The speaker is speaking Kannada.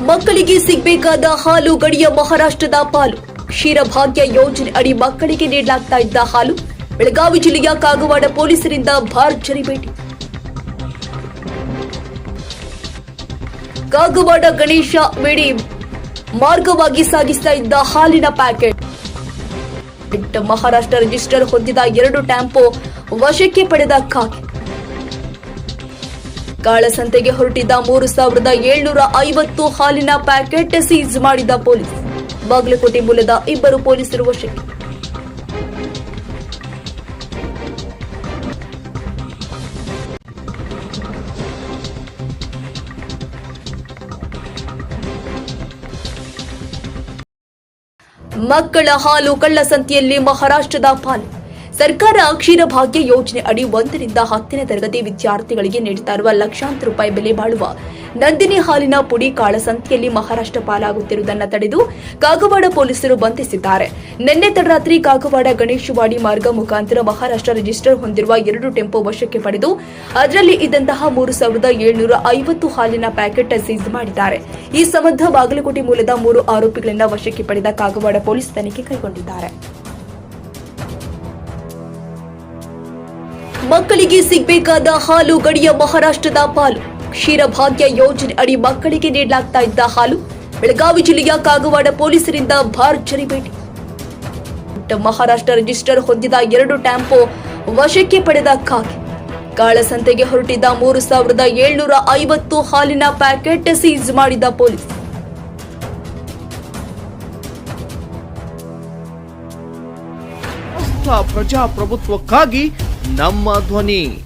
ಮಕ್ಕಳಿಗೆ ಸಿಗಬೇಕಾದ ಹಾಲು ಗಡಿಯ ಮಹಾರಾಷ್ಟ್ರದ ಪಾಲು. ಕ್ಷೀರಭಾಗ್ಯ ಯೋಜನೆ ಅಡಿ ಮಕ್ಕಳಿಗೆ ನೀಡಲಾಗ್ತಾ ಇದ್ದ ಹಾಲು ಬೆಳಗಾವಿ ಜಿಲ್ಲೆಯ ಕಾಗವಾಡ ಪೊಲೀಸರಿಂದ ಭರ್ಜರಿ ಭೇಟಿ. ಕಾಗವಾಡ ಗಣೇಶ ಮೇಡಿ ಮಾರ್ಗವಾಗಿ ಸಾಗಿಸ್ತಾ ಇದ್ದ ಹಾಲಿನ ಪ್ಯಾಕೆಟ್. ಮಹಾರಾಷ್ಟ್ರ ರಿಜಿಸ್ಟರ್ ಹೊಂದಿದ ಎರಡು ಟ್ಯಾಂಪೋ ವಶಕ್ಕೆ ಪಡೆದ ಖಾಕಿ. ಕಾಳಸಂತೆಗೆ ಹೊರಟಿದ್ದ ಮೂರು ಸಾವಿರದ ಏಳ್ನೂರ ಐವತ್ತು ಹಾಲಿನ ಪ್ಯಾಕೆಟ್ ಸೀಸ್ ಮಾಡಿದ ಪೊಲೀಸ್. ಬಾಗಲಕೋಟೆ ಮೂಲದ ಇಬ್ಬರು ಪೊಲೀಸರು ವಶಕ್ಕೆ. ಮಕ್ಕಳ ಹಾಲು ಕಳ್ಳಸಂತೆಯಲ್ಲಿ ಮಹಾರಾಷ್ಟ್ರದ ಪಾಲು. ಸರ್ಕಾರ ಕ್ಷೀರಭಾಗ್ಯ ಯೋಜನೆ ಅಡಿ ಒಂದರಿಂದ ಹತ್ತನೇ ತರಗತಿ ವಿದ್ಯಾರ್ಥಿಗಳಿಗೆ ನೀಡುತ್ತಾ ಇರುವ ಲಕ್ಷಾಂತರ ರೂಪಾಯಿ ಬೆಲೆ ಬಾಳುವ ನಂದಿನಿ ಹಾಲಿನ ಪುಡಿ ಕಾಳಸಂತೆಯಲ್ಲಿ ಮಹಾರಾಷ್ಟ್ರ ಪಾಲಾಗುತ್ತಿರುವುದನ್ನು ತಡೆದು ಕಾಗವಾಡ ಪೊಲೀಸರು ಬಂಧಿಸಿದ್ದಾರೆ. ನಿನ್ನೆ ತಡರಾತ್ರಿ ಕಾಗವಾಡ ಗಣೇಶವಾಡಿ ಮಾರ್ಗ ಮುಖಾಂತರ ಮಹಾರಾಷ್ಟ್ರ ರಿಜಿಸ್ಟರ್ ಹೊಂದಿರುವ ಎರಡು ಟೆಂಪೋ ವಶಕ್ಕೆ ಪಡೆದು ಅದರಲ್ಲಿ ಇದ್ದಂತಹ ಮೂರು ಸಾವಿರದ ಏಳ್ನೂರ ಐವತ್ತು ಹಾಲಿನ ಪ್ಯಾಕೆಟ್ ಸೀಸ್ ಮಾಡಿದ್ದಾರೆ. ಈ ಸಂಬಂಧ ಬಾಗಲಕೋಟೆ ಮೂಲದ ಮೂರು ಆರೋಪಿಗಳಿಂದ ವಶಕ್ಕೆ ಪಡೆದ ಕಾಗವಾಡ ಪೊಲೀಸ್ ತನಿಖೆ ಕೈಗೊಂಡಿದ್ದಾರೆ. ಮಕ್ಕಳಿಗೆ ಸಿಗಬೇಕಾದ ಹಾಲು ಗಡಿಯ ಮಹಾರಾಷ್ಟ್ರದ ಪಾಲು. ಕ್ಷೀರಭಾಗ್ಯ ಯೋಜನೆ ಅಡಿ ಮಕ್ಕಳಿಗೆ ನೀಡಲಾಗ್ತಾ ಇದ್ದ ಹಾಲು ಬೆಳಗಾವಿ ಜಿಲ್ಲೆಯ ಕಾಗವಾಡ ಪೊಲೀಸರಿಂದ ಭರ್ಜರಿ ಭೇಟಿ. ಮಹಾರಾಷ್ಟ್ರ ರಿಜಿಸ್ಟರ್ ಹೊಂದಿದ ಎರಡು ಟ್ಯಾಂಪೋ ವಶಕ್ಕೆ ಪಡೆದ ಕಾಗೆ. ಕಾಳಸಂತೆಗೆ ಹೊರಟಿದ್ದ ಮೂರು ಸಾವಿರದ ಏಳ್ನೂರ ಐವತ್ತು ಹಾಲಿನ ಪ್ಯಾಕೆಟ್ ಸೀಸ್ ಮಾಡಿದ ಪೊಲೀಸ್. ಪ್ರಜಾಪ್ರಭುತ್ವಕ್ಕಾಗಿ ನಮ್ಮ ಧ್ವನಿ.